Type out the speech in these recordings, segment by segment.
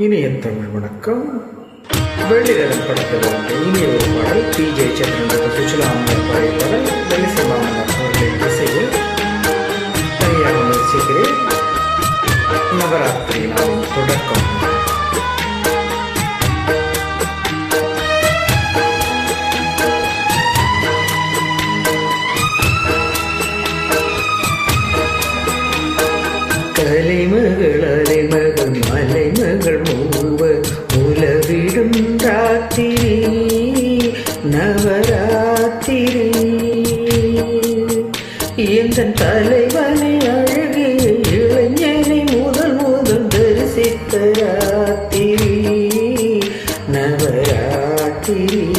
இனிய தமிழ் வணக்கம். வெள்ளிரதன் படத்திலிருந்து இனிய ஒரு பாடல். பி ஜெயச்சந்திரன் சுற்றுலா அம்மன் பாடிய பாடல். வெள்ளிசமாமன் அவர்களின் இசையில் எந்த தலைவனை அழகிய இளைஞனை முதல் முதல் தரிசித்த ராத்திரி நவராத்திரி.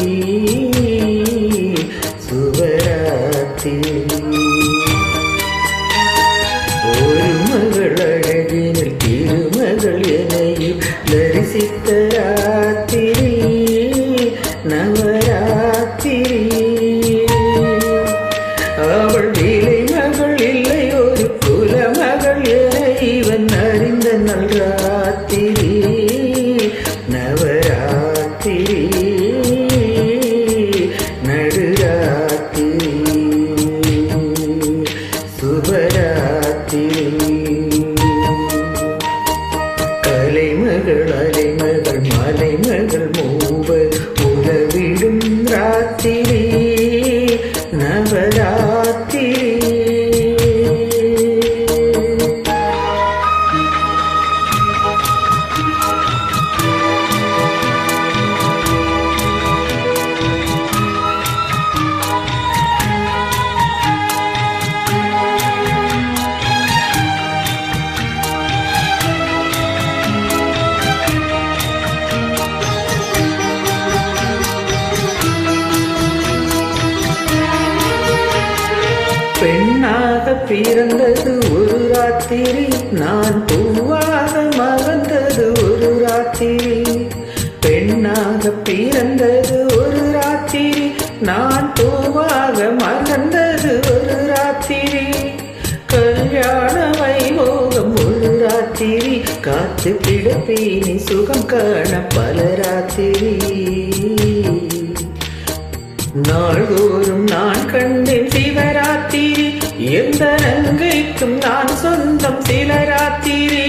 சுபராத்திரி கலைமகள் அலைமகள் மலைமகள் மூவர் உதவிடும் பிறந்தது ஒரு ராத்திரி நான் பூவாக மறந்தது ஒரு ராத்திரி. பெண்ணாக பிறந்தது ஒரு ராத்திரி நான் பூவாக மறந்தது ஒரு ராத்திரி. கல்யாண வைபோகம் ஒரு ராத்திரி காத்து கிடப்பேனி சுகம் காண பல ராத்திரி. நாள்தோறும் நான் கண்டேன் சிவராத்திரி எந்த நங்கைக்கும் நான் சொந்தம் சில ராத்திரி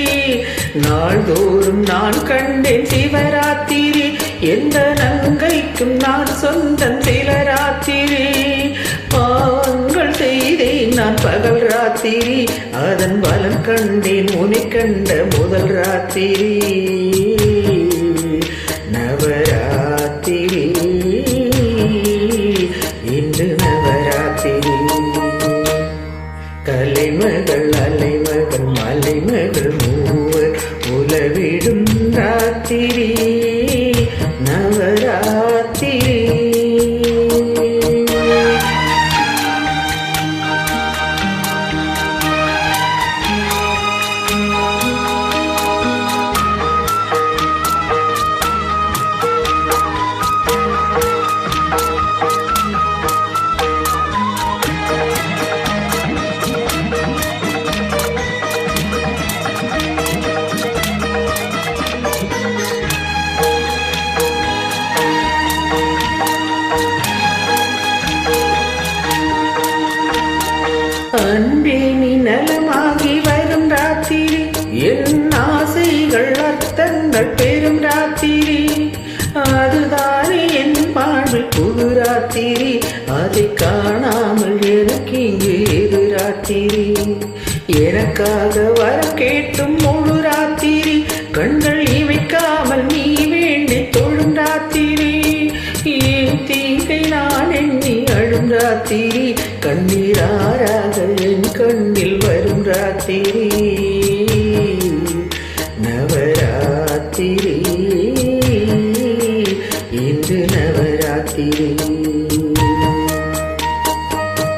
நாள்தோறும் நான் கண்டேன் சிவராத்திரி. எந்த நங்கைக்கும் நான் சொந்தம் சில ராத்திரி பாவங்கள் செய்தேன் நான் பகல் ராத்திரி. அதன் பலன் கண்டேன் உனை கண்ட முதல் ராத்திரி. கலைமகள் அலைமகள் அன்பே நீ நலமாகி வரும் ராத்திரி. என் ஆசைகள் அர்த்தங்கள் பெரும் ராத்திரி. அதுதானே என் வாழ்வில் புது ராத்திரி. அதை காணாமல் எனக்கு இங்கு எது ராத்திரி? எனக்காக வர கேட்டும் ராத்திரி கண்ணீராராதல் என் கண்ணில் வரும் ராத்திரி. நவராத்திரி இன்று நவராத்திரி.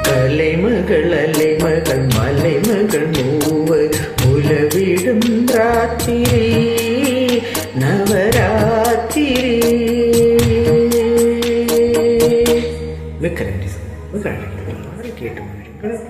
கலைமகள் அலைமகள் மலைமகள் மூவர் உலவிடும் ராத்திரி. நவராத்திரி. விக்ரம் உங்கள் அனைவரும் கேட்டு வந்திருக்கிறது